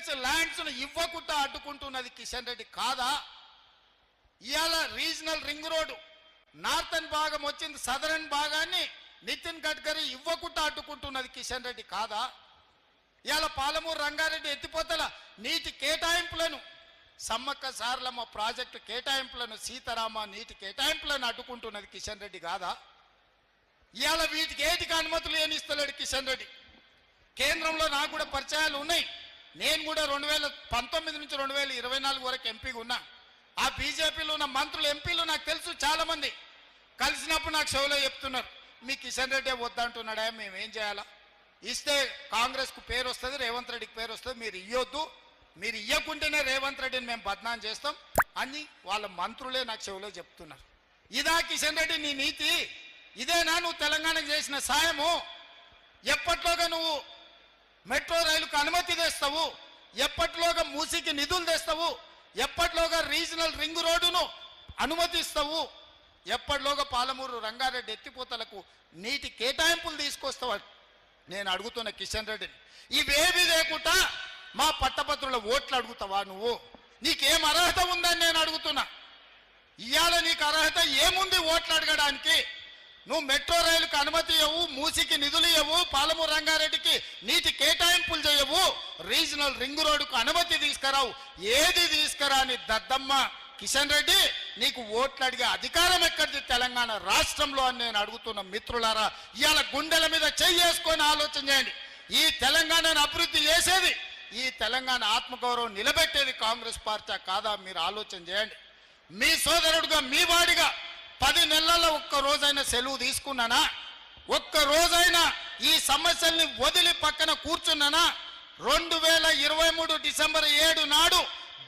Defence ల్యాండ్స్ను ఇవ్వకుండా అడ్డుకుంటున్నది కిషన్ రెడ్డి కాదా? ఇవాళ రీజనల్ రింగ్ రోడ్డు నార్థన్ భాగం వచ్చింది సదరన్ భాగాన్ని నితిన్ గడ్కరీ ఇవ్వకుండా అడ్డుకుంటున్నది కిషన్ రెడ్డి కాదా? ఇవాళ పాలమూరు రంగారెడ్డి ఎత్తిపోతల నీటి కేటాయింపులను సమ్మక్క సారలమ్మ ప్రాజెక్టు కేటాయింపులను సీతారామ నీటి కేటాయింపులను అడ్డుకుంటున్నది కిషన్ రెడ్డి కాదా? ఇవాళ వీటికి ఏటికి అనుమతులు ఏమి ఇస్తలేడు కిషన్ రెడ్డి? కేంద్రంలో నాకు కూడా పరిచయాలు ఉన్నాయి. నేను కూడా రెండు వేల పంతొమ్మిది నుంచి రెండు వేల ఇరవై నాలుగు వరకు ఎంపీగా ఉన్నా. ఆ బీజేపీలో ఉన్న మంత్రులు ఎంపీలు నాకు తెలుసు చాలామంది. కలిసినప్పుడు నాకు షోలో చెప్తున్నారు మీ కిషన్ రెడ్డి వద్దంటున్నాడా మేము ఏం చేయాలా? ఇస్తే కాంగ్రెస్కు పేరు వస్తుంది రేవంత్ రెడ్డికి పేరు వస్తుంది మీరు ఇవ్వద్దు మీరు ఇవ్వకుంటేనే రేవంత్ రెడ్డిని మేము బద్నాం చేస్తాం అని వాళ్ళ మంత్రులే నాకు చెవిలో చెప్తున్నారు. ఇదా కిషన్ రెడ్డి నీ నీతి? ఇదేనా నువ్వు తెలంగాణకు చేసిన సాయము? ఎప్పట్లోగా నువ్వు చేస్తావు? ఎప్పట్లోగా మూసికి నిధులు తెస్తావు? ఎప్పట్లోగా రీజనల్ రింగ్ రోడ్డును అనుమతిస్తావు? ఎప్పటిలోగా పాలమూరు రంగారెడ్డి ఎత్తిపోతలకు నీటి కేటాయింపులు తీసుకొస్తావు నేను అడుగుతున్న కిషన్ రెడ్డిని. ఇవేవి లేకుండా మా పట్టభద్రుల ఓట్లు అడుగుతావా నువ్వు? నీకేం అర్హత ఉందని నేను అడుగుతున్నా. ఇవాళ నీకు అర్హత ఏముంది ఓట్లు అడగడానికి? నువ్వు మెట్రో రైలుకు అనుమతి ఇవ్వవు మూసికి నిధులు ఇవ్వవు పాలమూరు రంగారెడ్డికి నీటి రీజనల్ రింగ్ రోడ్డుకు అనుమతి తీసుకురావు. ఏది తీసుకురాని దద్దమ్మ కిషన్ రెడ్డి నీకు ఓట్లు అడిగే అధికారం ఎక్కడిది? తెలంగాణ రాష్ట్రంలో అని నేను అడుగుతున్న మిత్రులారా ఇవాళ గుండెల మీద చేసుకొని ఆలోచన చేయండి. ఈ తెలంగాణను అభివృద్ధి చేసేది ఈ తెలంగాణ ఆత్మగౌరవం నిలబెట్టేది కాంగ్రెస్ పార్టీ కాదా మీరు ఆలోచన చేయండి. మీ సోదరుడుగా మీ వాడిగా పది నెలల్లో ఒక్క రోజైనా సెలవు తీసుకున్నానా? ఒక్క రోజైనా ఈ సమస్యల్ని వదిలి పక్కన కూర్చున్నానా? రెండు వేల ఇరవై మూడు డిసెంబర్ ఏడు నాడు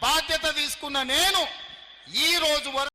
బాధ్యత తీసుకున్న నేను ఈ రోజు వరకు